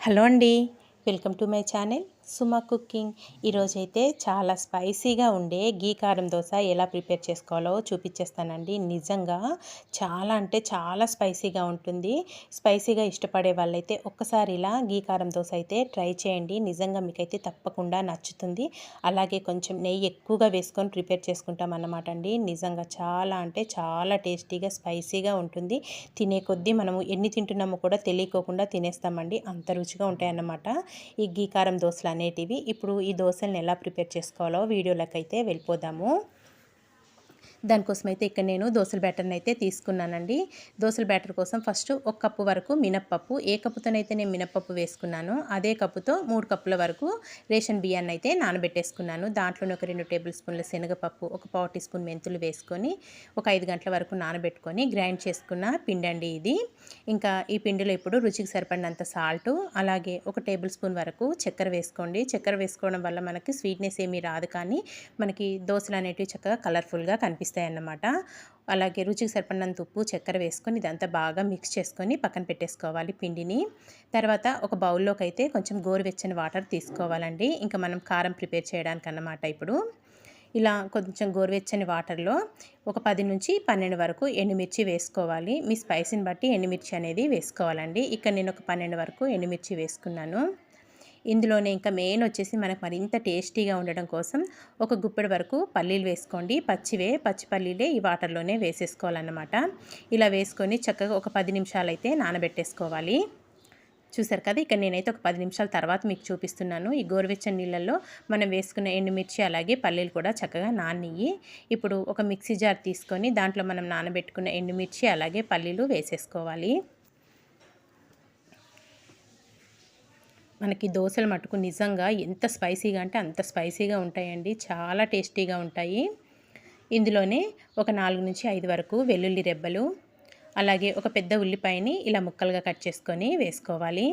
Hello అండి welcome to my channel. Suma cooking. ఈరోజైతే చాలా స్పైసీగా ఉండే గీ కారం దోశ ఎలా ప్రిపేర్ చేసుకోవాలో చూపించేస్తానండి నిజంగా చాలా అంటే చాలా స్పైసీగా ఉంటుంది. స్పైసీగా ఇష్టపడే వాళ్ళైతే ఒక్కసారి ఇలా గీ కారం దోశ అయితే ట్రై చేయండి. నిజంగా మీకైతే తప్పకుండా నచ్చుతుంది. అలాగే కొంచెం నెయ్యి ఎక్కువగా వేసుకొని ప్రిపేర్ చేసుకుంటాం అన్నమాట అండి. నిజంగా చాలా అంటే చాలా టేస్టీగా స్పైసీగా ఉంటుంది. తినే కొద్దీ మనము ఎన్ని తింటున్నామో కూడా తెలియకోకుండా తినేస్తామండి. అంత రుచిగా ఉంటాయన్నమాట ఈ గీ కారం దోశలు అనేటివి ఇప్పుడు ఈ దోశలను ఎలా ప్రిపేర్ చేసుకోవాలో వీడియోలోకి అయితే వెళ్ళిపోదాము. దానికోసం అయితే ఇక్కడ నేను దోశల బ్యాటర్ని అయితే తీసుకున్నానండి. దోశల బ్యాటర్ కోసం ఫస్ట్ ఒక కప్పు వరకు మినప్పప్పు ఏ కప్పుతోనైతే నేను మినప్పప్పు వేసుకున్నాను అదే కప్పుతో మూడు కప్పుల వరకు రేషన్ బియ్యాన్ని అయితే నానబెట్టేసుకున్నాను. దాంట్లోనే ఒక రెండు టేబుల్ స్పూన్ల శనగపప్పు ఒక పావు టీ స్పూన్ మెంతులు వేసుకొని ఒక ఐదు గంటల వరకు నానబెట్టుకొని గ్రైండ్ చేసుకున్న పిండి అండి ఇది. ఇంకా ఈ పిండిలో ఇప్పుడు రుచికి సరిపడినంత సాల్ట్ అలాగే ఒక టేబుల్ స్పూన్ వరకు చక్కెర వేసుకోండి. చక్కెర వేసుకోవడం వల్ల మనకి స్వీట్నెస్ ఏమీ రాదు కానీ మనకి దోశలు అనేటివి చక్కగా కలర్ఫుల్గా కనిపిస్తుంది అన్నమాట అలాగే రుచికి సరిపడినంత ఉప్పు చక్కెర వేసుకొని ఇదంతా బాగా మిక్స్ చేసుకొని పక్కన పెట్టేసుకోవాలి పిండిని. తర్వాత ఒక బౌల్లోకి అయితే కొంచెం గోరువెచ్చని వాటర్ తీసుకోవాలండి. ఇంకా మనం కారం ప్రిపేర్ చేయడానికి అన్నమాట ఇప్పుడు. ఇలా కొంచెం గోరువెచ్చని వాటర్లో ఒక పది నుంచి పన్నెండు వరకు ఎండుమిర్చి వేసుకోవాలి. మీ స్పైసీని బట్టి ఎండుమిర్చి అనేది వేసుకోవాలండి. ఇక్కడ నేను ఒక పన్నెండు వరకు ఎండుమిర్చి వేసుకున్నాను. ఇందులోనే ఇంకా మెయిన్ వచ్చేసి మనకు మరింత టేస్టీగా ఉండడం కోసం ఒక గుప్పెడు వరకు పల్లీలు వేసుకోండి. పచ్చివే పచ్చి పల్లీలే ఈ వాటర్లోనే వేసేసుకోవాలన్నమాట. ఇలా వేసుకొని చక్కగా ఒక పది నిమిషాలు అయితే నానబెట్టేసుకోవాలి. చూసారు కదా ఇక్కడ నేనైతే ఒక పది నిమిషాల తర్వాత మీకు చూపిస్తున్నాను. ఈ గోరువెచ్చని నీళ్ళల్లో మనం వేసుకున్న ఎండుమిర్చి అలాగే పల్లీలు కూడా చక్కగా నానియ్యి. ఇప్పుడు ఒక మిక్సీ జార్ తీసుకొని దాంట్లో మనం నానబెట్టుకున్న ఎండుమిర్చి అలాగే పల్లీలు వేసేసుకోవాలి. మనకి దోశలు మటుకు నిజంగా ఎంత స్పైసీగా అంటే అంత స్పైసీగా ఉంటాయండి. చాలా టేస్టీగా ఉంటాయి. ఇందులోనే ఒక నాలుగు నుంచి ఐదు వరకు వెల్లుల్లి రెబ్బలు అలాగే ఒక పెద్ద ఉల్లిపాయని ఇలా ముక్కలుగా కట్ చేసుకొని వేసుకోవాలి.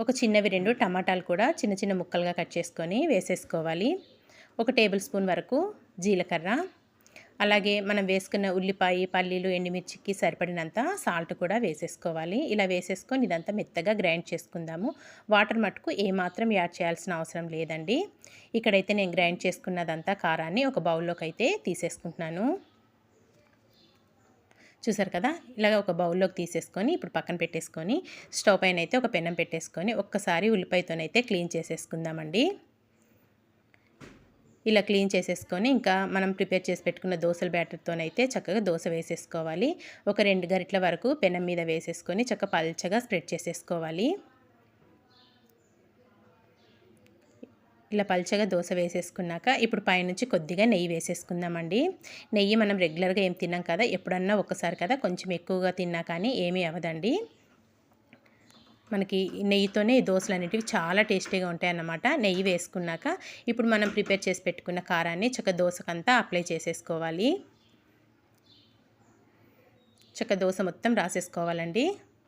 ఒక చిన్నవి రెండు టమాటాలు కూడా చిన్న చిన్న ముక్కలుగా కట్ చేసుకొని వేసేసుకోవాలి. ఒక టేబుల్ స్పూన్ వరకు జీలకర్ర అలాగే మనం వేసుకున్న ఉల్లిపాయ పల్లీలు ఎండుమిర్చికి సరిపడినంత సాల్ట్ కూడా వేసేసుకోవాలి. ఇలా వేసేసుకొని ఇదంతా మెత్తగా గ్రైండ్ చేసుకుందాము. వాటర్ మటుకు ఏమాత్రం యాడ్ చేయాల్సిన అవసరం లేదండి. ఇక్కడైతే నేను గ్రైండ్ చేసుకున్నదంతా కారాన్ని ఒక బౌల్లోకి అయితే తీసేసుకుంటున్నాను. చూసారు కదా? ఇలాగ ఒక బౌల్లోకి తీసేసుకొని ఇప్పుడు పక్కన పెట్టేసుకొని స్టవ్ పైన అయితే ఒక పెన్నం పెట్టేసుకొని ఒక్కసారి ఉల్లిపాయతోనైతే క్లీన్ చేసేసుకుందామండి. ఇలా క్లీన్ చేసేసుకొని ఇంకా మనం ప్రిపేర్ చేసి పెట్టుకున్న దోశల బ్యాటర్తోనైతే చక్కగా దోశ వేసేసుకోవాలి. ఒక రెండు గరిటల వరకు పెనం మీద వేసేసుకొని చక్క పల్చగా స్ప్రెడ్ చేసేసుకోవాలి. ఇలా పల్చగా దోశ వేసేసుకున్నాక ఇప్పుడు పైనుంచి కొద్దిగా నెయ్యి వేసేసుకుందామండి. నెయ్యి మనం రెగ్యులర్గా ఏం తిన్నాం కదా ఎప్పుడన్నా ఒకసారి కదా కొంచెం ఎక్కువగా తిన్నా కానీ ఏమీ అవ్వదండి. మనకి నెయ్యితోనే ఈ దోశలు అనేటివి చాలా టేస్టీగా ఉంటాయి అన్నమాట నెయ్యి వేసుకున్నాక ఇప్పుడు మనం ప్రిపేర్ చేసి పెట్టుకున్న కారాన్ని చక్క దోశకంతా అప్లై చేసేసుకోవాలి. చక్క దోశ మొత్తం రాసేసుకోవాలండి.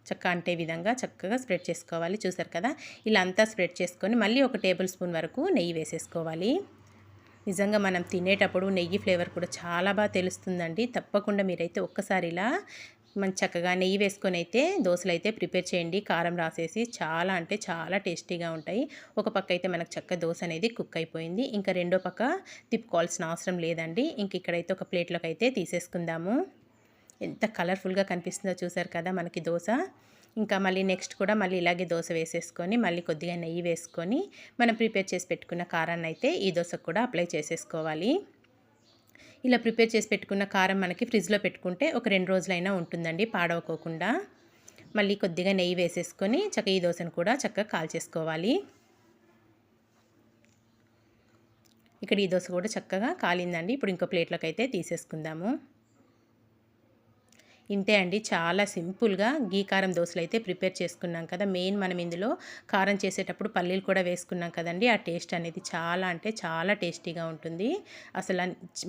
చక్క అంటే విధంగా చక్కగా స్ప్రెడ్ చేసుకోవాలి. చూసారు కదా? ఇలా అంతా స్ప్రెడ్ చేసుకొని మళ్ళీ ఒక టేబుల్ స్పూన్ వరకు నెయ్యి వేసేసుకోవాలి. నిజంగా మనం తినేటప్పుడు నెయ్యి ఫ్లేవర్ కూడా చాలా బాగా తెలుస్తుందండి. తప్పకుండా మీరైతే ఒక్కసారి ఇలా మంచి చక్కగా నెయ్యి వేసుకొని అయితే దోశలు అయితే ప్రిపేర్ చేయండి. కారం రాసేసి చాలా అంటే చాలా టేస్టీగా ఉంటాయి. ఒక పక్క అయితే మనకు చక్క దోశ అనేది కుక్ అయిపోయింది. ఇంకా రెండో పక్క తిప్పుకోవాల్సిన అవసరం లేదండి. ఇంక ఇక్కడైతే ఒక ప్లేట్లోకి అయితే తీసేసుకుందాము. ఎంత కలర్ఫుల్గా కనిపిస్తుందో చూసారు కదా మనకి దోశ. ఇంకా మళ్ళీ నెక్స్ట్ కూడా మళ్ళీ ఇలాగే దోశ వేసేసుకొని మళ్ళీ కొద్దిగా నెయ్యి వేసుకొని మనం ప్రిపేర్ చేసి పెట్టుకున్న కారాన్ని అయితే ఈ దోశకు కూడా అప్లై చేసేసుకోవాలి. ఇలా ప్రిపేర్ చేసి పెట్టుకున్న కారం మనకి ఫ్రిడ్జ్లో పెట్టుకుంటే ఒక రెండు రోజులైనా ఉంటుందండి పాడవకోకుండా. మళ్ళీ కొద్దిగా నెయ్యి వేసేసుకొని చక్క ఈ దోశను కూడా చక్కగా కాల్చేసుకోవాలి ఇక్కడ ఈ దోశ కూడా చక్కగా కాలిందండి. ఇప్పుడు ఇంకో ప్లేట్లోకి అయితే తీసేసుకుందాము. ఇంతే అండి. చాలా సింపుల్గా గీ కారం దోశలు అయితే ప్రిపేర్ చేసుకున్నాం కదా. మెయిన్ మనం ఇందులో కారం చేసేటప్పుడు పల్లీలు కూడా వేసుకున్నాం కదండి. ఆ టేస్ట్ అనేది చాలా అంటే చాలా టేస్టీగా ఉంటుంది. అసలు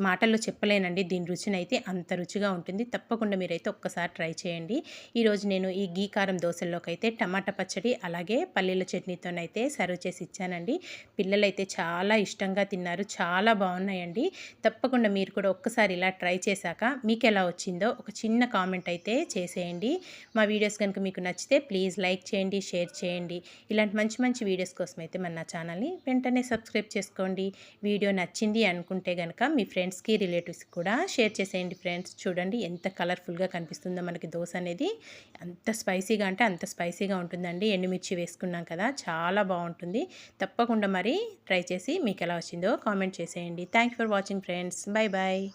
మాటల్లో చెప్పలేనండి. దీని రుచిని అయితే అంత రుచిగా ఉంటుంది. తప్పకుండా మీరైతే ఒక్కసారి ట్రై చేయండి. ఈరోజు నేను ఈ గీ కారం దోశల్లోకి అయితే టమాటా పచ్చడి అలాగే పల్లీల చట్నీతోనైతే సర్వ్ చేసి ఇచ్చానండి. పిల్లలైతే చాలా ఇష్టంగా తిన్నారు. చాలా బాగున్నాయండి. తప్పకుండా మీరు కూడా ఒక్కసారి ఇలా ట్రై చేశాక మీకు ఎలా వచ్చిందో ఒక చిన్న కామెంట్ కామెంట్ అయితే చేసేయండి. మా వీడియోస్ కనుక మీకు నచ్చితే ప్లీజ్ లైక్ చేయండి షేర్ చేయండి. ఇలాంటి మంచి మంచి వీడియోస్ కోసం అయితే మన నా ఛానల్ని వెంటనే సబ్స్క్రైబ్ చేసుకోండి. వీడియో నచ్చింది అనుకుంటే కనుక మీ ఫ్రెండ్స్కి రిలేటివ్స్కి కూడా షేర్ చేసేయండి ఫ్రెండ్స్. చూడండి ఎంత కలర్ఫుల్గా కనిపిస్తుందో మనకి దోశ అనేది. అంత స్పైసీగా అంటే అంత స్పైసీగా ఉంటుందండి. ఎండుమిర్చి వేసుకున్నాం కదా చాలా బాగుంటుంది. తప్పకుండా మరి ట్రై చేసి మీకు ఎలా వచ్చిందో కామెంట్ చేసేయండి. Thank for watching friends bye bye